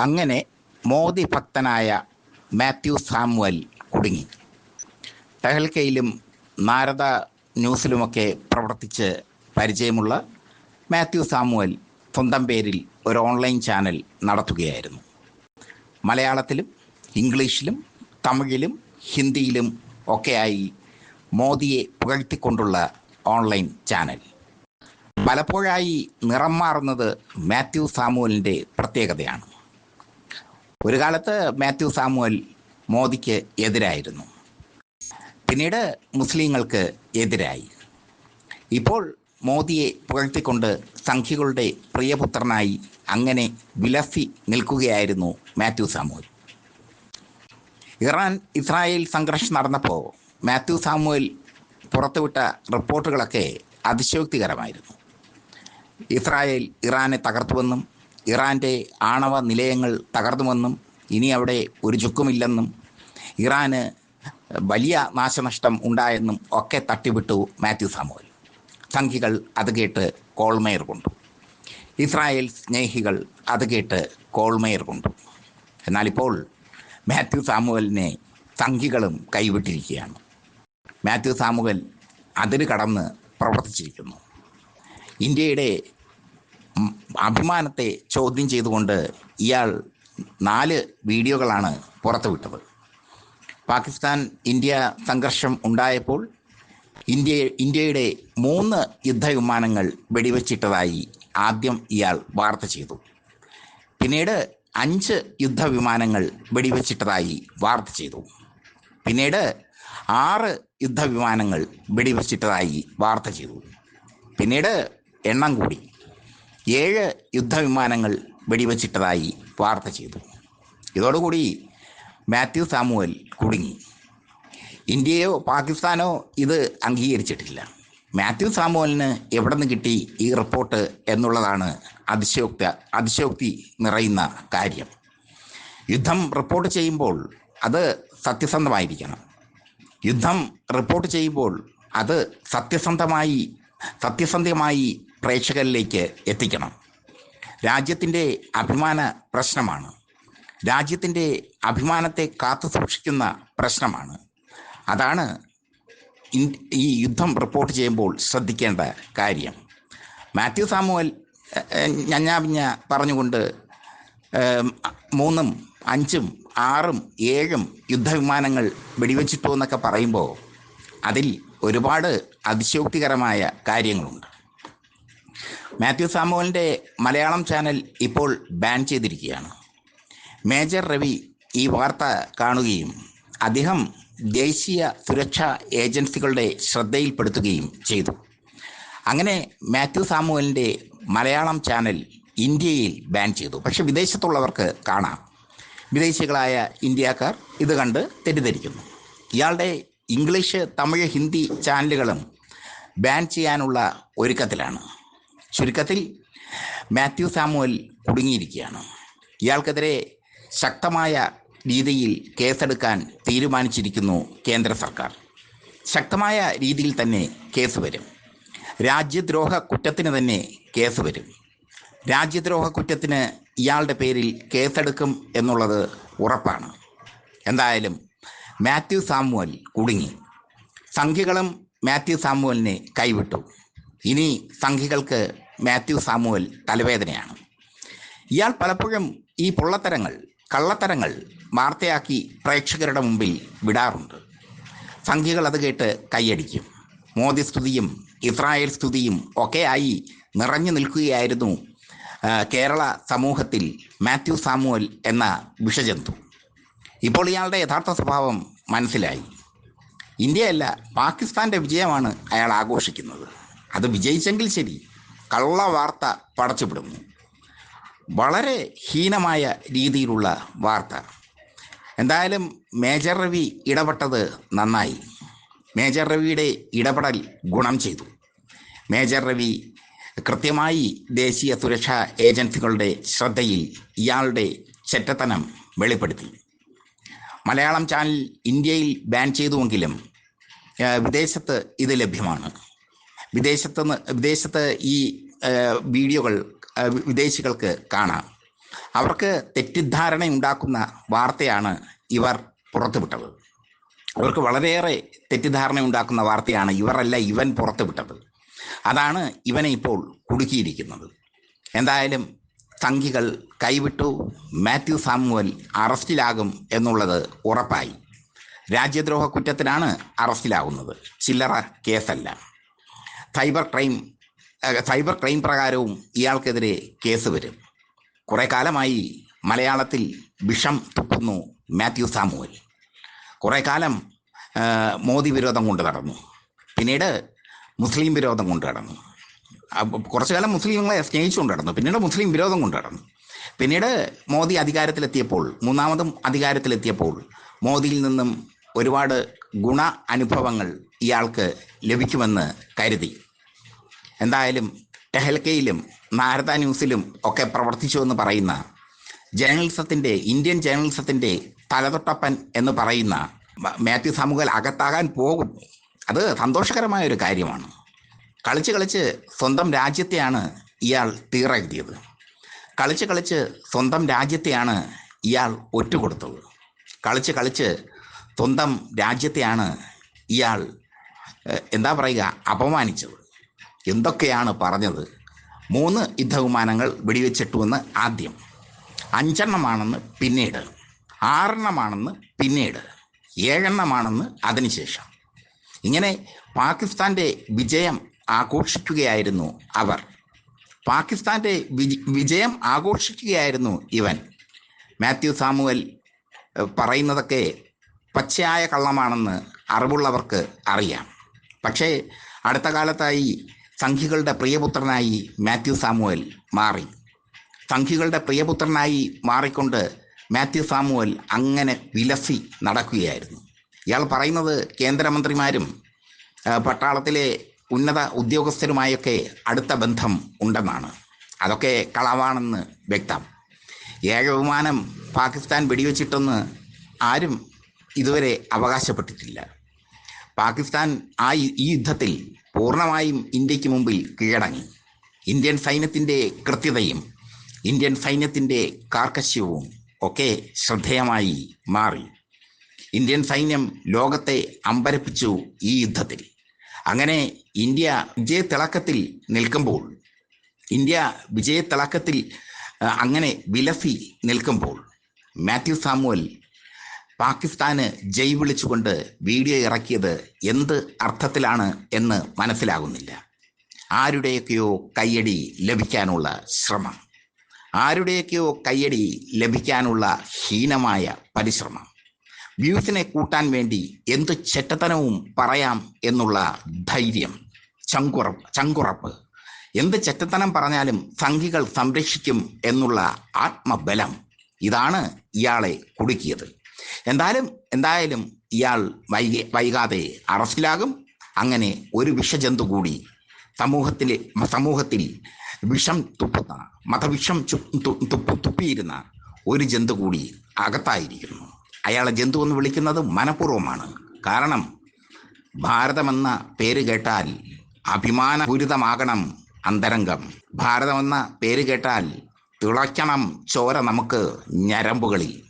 അങ്ങനെ മോദി ഭക്തനായ മാത്യു സാമുവൽ കുടുങ്ങി. തെഹൽക്കയിലും നാരദ ന്യൂസിലുമൊക്കെ പ്രവർത്തിച്ച് പരിചയമുള്ള മാത്യു സാമുവൽ സ്വന്തം പേരിൽ ഒരു ഓൺലൈൻ ചാനൽ നടത്തുകയായിരുന്നു. മലയാളത്തിലും ഇംഗ്ലീഷിലും തമിഴിലും ഹിന്ദിയിലും ഒക്കെയായി മോദിയെ പുകഴ്ത്തിക്കൊണ്ടുള്ള ഓൺലൈൻ ചാനൽ. പലപ്പോഴായി നിറം മാറുന്നത് മാത്യു സാമുവലിന്റെ പ്രത്യേകതയാണ്. ഒരു കാലത്ത് മാത്യു സാമുവൽ മോദിക്ക് എതിരായിരുന്നു. പിന്നീട് മുസ്ലിങ്ങൾക്ക് എതിരായി. ഇപ്പോൾ മോദിയെ പുകഴ്ത്തിക്കൊണ്ട് സംഖ്യകളുടെ പ്രിയപുത്രനായി അങ്ങനെ വിലസി നിൽക്കുകയായിരുന്നു മാത്യു സാമുവൽ. ഇറാൻ ഇസ്രായേൽ സംഘർഷം നടന്നപ്പോൾ മാത്യു സാമുവൽ പുറത്തുവിട്ട റിപ്പോർട്ടുകളൊക്കെ അതിശയോക്തികരമായിരുന്നു. ഇസ്രായേൽ ഇറാനെ തകർത്തുവെന്നും ഇറാന്റെ ആണവ നിലയങ്ങൾ തകർന്നുവെന്നും ഇനി അവിടെ ഒരു ചുക്കുമില്ലെന്നും ഇറാന് വലിയ നാശനഷ്ടം ഉണ്ടായെന്നും ഒക്കെ തട്ടിവിട്ടു മാത്യു സാമുവൽ. സംഘികൾ അത് കേട്ട് കോൾമേർ കൊണ്ടു. ഇസ്രായേൽ സ്നേഹികൾ അത് കേട്ട് കോൾമേർ കൊണ്ടു. എന്നാലിപ്പോൾ മാത്യു സാമുവലിനെ സംഘികളും കൈവിട്ടിരിക്കുകയാണ്. മാത്യു സാമുവൽ അതിര് കടന്ന് പ്രവർത്തിച്ചിരിക്കുന്നു. ഇന്ത്യയുടെ അഭിമാനത്തെ ചോദ്യം ചെയ്തുകൊണ്ട് ഇയാൾ നാല് വീഡിയോകളാണ് പുറത്തുവിട്ടത്. പാകിസ്ഥാൻ ഇന്ത്യ സംഘർഷം ഉണ്ടായപ്പോൾ ഇന്ത്യ ഇന്ത്യയുടെ മൂന്ന് യുദ്ധവിമാനങ്ങൾ വെടിവെച്ചിട്ടതായി ആദ്യം ഇയാൾ വാർത്ത ചെയ്തു. പിന്നീട് അഞ്ച് യുദ്ധവിമാനങ്ങൾ വെടിവെച്ചിട്ടതായി വാർത്ത ചെയ്തു. പിന്നീട് ആറ് യുദ്ധവിമാനങ്ങൾ വെടിവെച്ചിട്ടതായി വാർത്ത ചെയ്തു. പിന്നീട് എണ്ണം കൂടി. ഏഴ് യുദ്ധവിമാനങ്ങൾ വെടിവെച്ചിട്ടതായി വാർത്ത ചെയ്തു. ഇതോടുകൂടി മാത്യു സാമുവൽ കുടുങ്ങി. ഇന്ത്യയോ പാകിസ്ഥാനോ ഇത് അംഗീകരിച്ചിട്ടില്ല. മാത്യു സാമുവലിന് എവിടെ നിന്ന് കിട്ടി ഈ റിപ്പോർട്ട് എന്നുള്ളതാണ് അതിശയോക്തി അതിശയോക്തി നിറയുന്ന കാര്യം. യുദ്ധം റിപ്പോർട്ട് ചെയ്യുമ്പോൾ അത് സത്യസന്ധമായിരിക്കണം. യുദ്ധം റിപ്പോർട്ട് ചെയ്യുമ്പോൾ അത് സത്യസന്ധമായി സത്യസന്ധമായി പ്രേക്ഷകരിലേക്ക് എത്തിക്കണം. രാജ്യത്തിന്റെ അഭിമാന പ്രശ്നമാണ്. രാജ്യത്തിന്റെ അഭിമാനത്തെ കാത്തു സൂക്ഷിക്കുന്ന പ്രശ്നമാണ്. അതാണ് ഈ യുദ്ധം റിപ്പോർട്ട് ചെയ്യുമ്പോൾ ശ്രദ്ധിക്കേണ്ട കാര്യം. മാത്യു സാമുവൽ ഞഞ്ഞാപിഞ്ഞ പറഞ്ഞുകൊണ്ട് മൂന്നും അഞ്ചും ആറും ഏഴും യുദ്ധവിമാനങ്ങൾ വെടിവെച്ചിട്ടു എന്നൊക്കെ പറയുമ്പോൾ അതിൽ ഒരുപാട് അതിശയോക്തികരമായ കാര്യങ്ങളുണ്ട്. മാത്യു സാമുവലിന്റെ മലയാളം ചാനൽ ഇപ്പോൾ ബാൻ ചെയ്തിരിക്കുകയാണ്. മേജർ രവി ഈ വാർത്ത കാണുകയും അദ്ദേഹം ദേശീയ സുരക്ഷാ ഏജൻസികളുടെ ശ്രദ്ധയിൽപ്പെടുത്തുകയും ചെയ്തു. അങ്ങനെ മാത്യു സാമുവലിന്റെ മലയാളം ചാനൽ ഇന്ത്യയിൽ ബാൻ ചെയ്തു. പക്ഷെ വിദേശത്തുള്ളവർക്ക് കാണാം. വിദേശികളായ ഇന്ത്യക്കാർ ഇത് കണ്ട് തെറ്റിദ്ധരിക്കുന്നു. ഇയാളുടെ ഇംഗ്ലീഷ് തമിഴ് ഹിന്ദി ചാനലുകളും ബാൻ ചെയ്യാനുള്ള ഒരുക്കത്തിലാണ്. ചുരുക്കത്തിൽ മാത്യു സാമുവൽ കുടുങ്ങിയിരിക്കുകയാണ്. ഇയാൾക്കെതിരെ ശക്തമായ രീതിയിൽ കേസെടുക്കാൻ തീരുമാനിച്ചിരിക്കുന്നു കേന്ദ്ര സർക്കാർ. ശക്തമായ രീതിയിൽ തന്നെ കേസ് വരും. രാജ്യദ്രോഹ കുറ്റത്തിന് തന്നെ കേസ് വരും. രാജ്യദ്രോഹ കുറ്റത്തിന് ഇയാളുടെ പേരിൽ കേസെടുക്കും എന്നുള്ളത് ഉറപ്പാണ്. എന്തായാലും മാത്യു സാമുവൽ കുടുങ്ങി. സംഖ്യകളും മാത്യു സാമുവലിനെ കൈവിട്ടു. ഇനി സംഘികൾക്ക് മാത്യു സാമുവൽ തലവേദനയാണ്. ഇയാൾ പലപ്പോഴും ഈ പൊള്ളത്തരങ്ങൾ കള്ളത്തരങ്ങൾ വാർത്തയാക്കി പ്രേക്ഷകരുടെ മുമ്പിൽ വിടാറുണ്ട്. സംഘികൾ അത് കേട്ട് കൈയടിക്കും. മോദി സ്തുതിയും ഇസ്രായേൽ സ്തുതിയും ഒക്കെയായി നിറഞ്ഞു നിൽക്കുകയായിരുന്നു കേരള സമൂഹത്തിൽ മാത്യു സാമുവൽ എന്ന വിഷജന്തു. ഇപ്പോൾ ഇയാളുടെ യഥാർത്ഥ സ്വഭാവം മനസ്സിലായി. ഇന്ത്യയല്ല പാകിസ്ഥാന്റെ വിജയമാണ് അയാൾ ആഘോഷിക്കുന്നത്. അത് വിജയിച്ചെങ്കിൽ ശരി. കള്ള വാർത്ത പടച്ചുപിടും വളരെ ഹീനമായ രീതിയിലുള്ള വാർത്ത. എന്തായാലും മേജർ രവി ഇടപെട്ടത് നന്നായി. മേജർ രവിയുടെ ഇടപെടൽ ഗുണം ചെയ്തു. മേജർ രവി കൃത്യമായി ദേശീയ സുരക്ഷാ ഏജൻസികളുടെ ശ്രദ്ധയിൽ ഇയാളുടെ ചെറ്റത്തനം വെളിപ്പെടുത്തി. മലയാളം ചാനൽ ഇന്ത്യയിൽ ബാൻ ചെയ്തുവെങ്കിലും വിദേശത്ത് ഇത് ലഭ്യമാണ്. വിദേശത്ത് വിദേശത്ത് ഈ വീഡിയോകൾ വിദേശികൾക്ക് കാണാം. അവർക്ക് തെറ്റിദ്ധാരണ ഉണ്ടാക്കുന്ന വാർത്തയാണ് ഇവർ പുറത്തുവിട്ടത്. അവർക്ക് വളരെയേറെ തെറ്റിദ്ധാരണ ഉണ്ടാക്കുന്ന വാർത്തയാണ് ഇവരല്ല ഇവൻ പുറത്തുവിട്ടത്. അതാണ് ഇവനെ ഇപ്പോൾ കുടുക്കിയിരിക്കുന്നത്. എന്തായാലും സംഘികൾ കൈവിട്ടു മാത്യു സാമുവൽ അറസ്റ്റിലാകും എന്നുള്ളത് ഉറപ്പായി. രാജ്യദ്രോഹ കുറ്റത്തിനാണ് അറസ്റ്റിലാകുന്നത് ചില്ലറ കേസല്ല. സൈബർ ക്രൈം സൈബർ ക്രൈം പ്രകാരവും ഇയാൾക്കെതിരെ കേസ് വരും. കുറെ കാലമായി മലയാളത്തിൽ വിഷം തുപ്പുന്നു മാത്യു സാമുവൽ. കുറെ കാലം മോദി വിരോധം കൊണ്ട് നടന്നു. പിന്നീട് മുസ്ലിം വിരോധം കൊണ്ട് നടന്നു. കുറച്ചു കാലം മുസ്ലിങ്ങളെ സ്നേഹിച്ചുകൊണ്ട് നടന്നു. പിന്നീട് മുസ്ലിം വിരോധം കൊണ്ട് നടന്നു. പിന്നീട് മോദി അധികാരത്തിലെത്തിയപ്പോൾ മൂന്നാമതും അധികാരത്തിലെത്തിയപ്പോൾ മോദിയിൽ നിന്നും ഒരുപാട് ഗുണ അനുഭവങ്ങൾ ഇയാൾക്ക് ലഭിക്കുമെന്ന് കരുതി. എന്തായാലും ടെഹൽക്കയിലും നാരദ ന്യൂസിലും ഒക്കെ പ്രവർത്തിച്ചു എന്ന് പറയുന്ന ജേർണലിസത്തിന്റെ ഇന്ത്യൻ ജേർണലിസത്തിന്റെ തലതൊട്ടപ്പൻ എന്ന് പറയുന്ന മാത്യു സാമുകൽ അകത്താകാൻ പോകും. അത് സന്തോഷകരമായ ഒരു കാര്യമാണ്. കളിച്ച് കളിച്ച് സ്വന്തം രാജ്യത്തെയാണ് ഇയാൾ തീറെഴുതിയത്. കളിച്ച് കളിച്ച് സ്വന്തം രാജ്യത്തെയാണ് ഇയാൾ ഒറ്റുകൊടുത്തത്. കളിച്ച് കളിച്ച് സ്വന്തം രാജ്യത്തെയാണ് ഇയാൾ എന്താ പറയുക അപമാനിച്ചത്. എന്തൊക്കെയാണ് പറഞ്ഞത്? മൂന്ന് യുദ്ധവിമാനങ്ങൾ വെടിവെച്ചിട്ടുവെന്ന് ആദ്യം. അഞ്ചെണ്ണമാണെന്ന് പിന്നീട്. ആറെണ്ണമാണെന്ന് പിന്നീട്. ഏഴെണ്ണമാണെന്ന് അതിനുശേഷം. ഇങ്ങനെ പാകിസ്ഥാന്റെ വിജയം ആഘോഷിക്കുകയായിരുന്നു അവർ. പാകിസ്ഥാന്റെ വിജയം ആഘോഷിക്കുകയായിരുന്നു ഇവൻ. മാത്യു സാമുവൽ പറയുന്നതൊക്കെ പച്ചയായ കള്ളമാണെന്ന് അറിവുള്ളവർക്ക് അറിയാം. പക്ഷേ അടുത്ത കാലത്തായി സംഘികളുടെ പ്രിയപുത്രനായി മാത്യു സാമുവൽ മാറി. സംഘികളുടെ പ്രിയപുത്രനായി മാറിക്കൊണ്ട് മാത്യു സാമുവൽ അങ്ങനെ വിലസി നടക്കുകയായിരുന്നു. ഇയാൾ പറയുന്നത് കേന്ദ്രമന്ത്രിമാരും പട്ടാളത്തിലെ ഉന്നത ഉദ്യോഗസ്ഥരുമായൊക്കെ അടുത്ത ബന്ധം ഉണ്ടെന്നാണ്. അതൊക്കെ കളവാണെന്ന് വ്യക്തം. ഏക വിമാനം പാകിസ്ഥാൻ വെടിവെച്ചിട്ടെന്ന് ആരും ഇതുവരെ അവകാശപ്പെട്ടിട്ടില്ല. പാകിസ്ഥാൻ ആ ഈ യുദ്ധത്തിൽ പൂർണമായും ഇന്ത്യയ്ക്ക് മുമ്പിൽ കീഴടങ്ങി. ഇന്ത്യൻ സൈന്യത്തിന്റെ കൃത്യതയും ഇന്ത്യൻ സൈന്യത്തിന്റെ കാർക്കശ്യവും ഒക്കെ ശ്രദ്ധേയമായി മാറി. ഇന്ത്യൻ സൈന്യം ലോകത്തെ അമ്പരപ്പിച്ചു ഈ യുദ്ധത്തിൽ. അങ്ങനെ ഇന്ത്യ വിജയത്തിളക്കത്തിൽ നിൽക്കുമ്പോൾ ഇന്ത്യ വിജയത്തിളക്കത്തിൽ അങ്ങനെ വിലസി നിൽക്കുമ്പോൾ മാത്യു സാമുവൽ പാകിസ്ഥാന് ജയ് വിളിച്ചുകൊണ്ട് വീഡിയോ ഇറക്കിയത് എന്ത് അർത്ഥത്തിലാണ് എന്ന് മനസ്സിലാകുന്നില്ല. ആരുടെയൊക്കെയോ കയ്യടി ലഭിക്കാനുള്ള ശ്രമം. ആരുടെയൊക്കെയോ കയ്യടി ലഭിക്കാനുള്ള ഹീനമായ പരിശ്രമം. വ്യൂസിനെ കൂട്ടാൻ വേണ്ടി എന്ത് ചെറ്റത്തനവും പറയാം എന്നുള്ള ധൈര്യം. ചങ്കുറപ്പ് ചങ്കുറപ്പ്. എന്ത് ചെറ്റത്തനം പറഞ്ഞാലും സംഘികൾ സംരക്ഷിക്കും എന്നുള്ള ആത്മബലം ഇതാണ് ഇയാളെ കുടുക്കിയത്. എന്തായാലും എന്തായാലും ഇയാൾ വൈകി വൈകാതെ അറസ്റ്റിലാകും. അങ്ങനെ ഒരു വിഷജന്തു കൂടി സമൂഹത്തിലെ സമൂഹത്തിൽ വിഷം തുപ്പുന്ന മതവിഷം തുപ്പിയിരുന്ന ഒരു ജന്തു കൂടി അകത്തായിരിക്കുന്നു. അയാളെ ജന്തു എന്ന് വിളിക്കുന്നത് മനഃപൂർവമാണ്. കാരണം ഭാരതമെന്ന പേര് കേട്ടാൽ അഭിമാനപൂരിതമാകണം അന്തരംഗം. ഭാരതമെന്ന പേര് കേട്ടാൽ തിളയ്ക്കണം ചോര നമുക്ക് ഞരമ്പുകളിൽ.